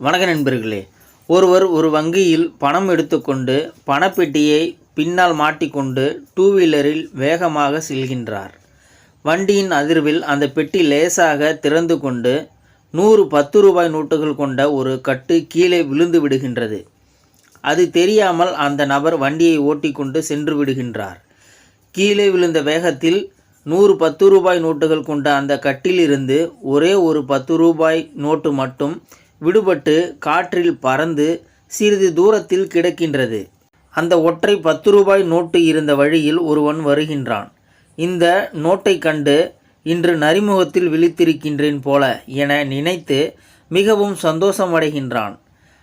வணக்க நண்பர்களே ஒருவர் ஒரு வங்கியில் பணம் எடுத்துக்கொண்டு பணப்பெட்டியை பின்னால் மாட்டிக்கொண்டு டூ வீலரில் வேகமாக செல்கின்றார். வண்டியின் அதிர்வில் அந்த பெட்டி லேசாக திறந்து கொண்டு நூறு பத்து ரூபாய் நோட்டுகள் கொண்ட ஒரு கட்டு கீழே விழுந்து விடுகின்றது. அது தெரியாமல் அந்த நபர் வண்டியை ஓட்டிக்கொண்டு சென்று விடுகின்றார். கீழே விழுந்த வேகத்தில் நூறு பத்து ரூபாய் நோட்டுகள் கொண்ட அந்த கட்டிலிருந்து ஒரே ஒரு பத்து ரூபாய் நோட்டு மட்டும் விடுபட்டு காற்றில் பறந்து சிறிது தூரத்தில் கிடக்கின்றது. அந்த ஒற்றை பத்து ரூபாய் நோட்டு இருந்த வழியில் ஒருவன் வருகின்றான். இந்த நோட்டை கண்டு இன்று நரிமுகத்தில் விழித்திருக்கின்றேன் போல என நினைத்து மிகவும் சந்தோஷமடைகின்றான்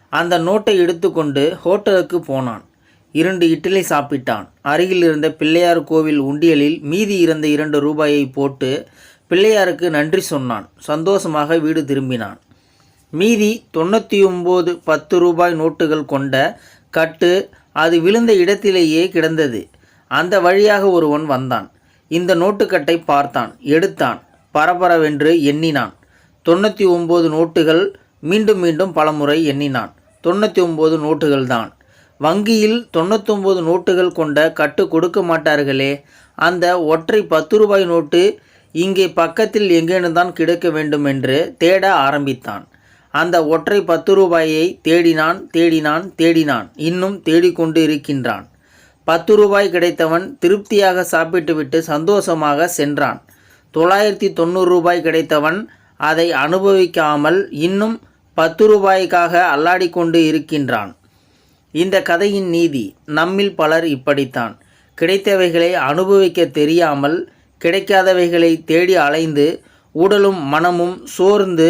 அந்த நோட்டை எடுத்துக்கொண்டு ஹோட்டலுக்கு போனான். இரண்டு இட்லி சாப்பிட்டான். அருகில் இருந்த பிள்ளையார் கோவில் உண்டியலில் மீதி இருந்த இரண்டு ரூபாயை போட்டு பிள்ளையாருக்கு நன்றி சொன்னான். சந்தோஷமாக வீடு திரும்பினான். மீதி தொண்ணூற்றி ஒம்பது பத்து ரூபாய் நோட்டுகள் கொண்ட கட்டு அது விழுந்த இடத்திலேயே கிடந்தது. அந்த வழியாக ஒருவன் வந்தான். இந்த நோட்டுக்கட்டை பார்த்தான். எடுத்தான். பரபரவென்று எண்ணினான். தொண்ணூற்றி ஒம்பது நோட்டுகள் மீண்டும் மீண்டும் பலமுறை எண்ணினான். தொண்ணூற்றி ஒம்பது நோட்டுகள் தான் வங்கியில் தொண்ணூத்தொம்பது நோட்டுகள் கொண்ட கட்டு கொடுக்க மாட்டார்களே. அந்த ஒற்றை பத்து ரூபாய் நோட்டு இங்கே பக்கத்தில் எங்கேனு தான் கிடைக்க வேண்டும் என்று தேட ஆரம்பித்தான். அந்த ஒற்றை பத்து ரூபாயை தேடினான் தேடினான் தேடினான். இன்னும் தேடிக்கொண்டு இருக்கின்றான் பத்து ரூபாய் கிடைத்தவன் திருப்தியாக சாப்பிட்டுவிட்டு சந்தோஷமாக சென்றான். தொள்ளாயிரத்தி தொண்ணூறு ரூபாய் கிடைத்தவன் அதை அனுபவிக்காமல் இன்னும் பத்து ரூபாய்க்காக அல்லாடிக்கொண்டு இருக்கின்றான். இந்த கதையின் நீதி நம்மில் பலர் இப்படித்தான். கிடைத்தவைகளை அனுபவிக்க தெரியாமல் கிடைக்காதவைகளை தேடி அலைந்து உடலும் மனமும் சோர்ந்து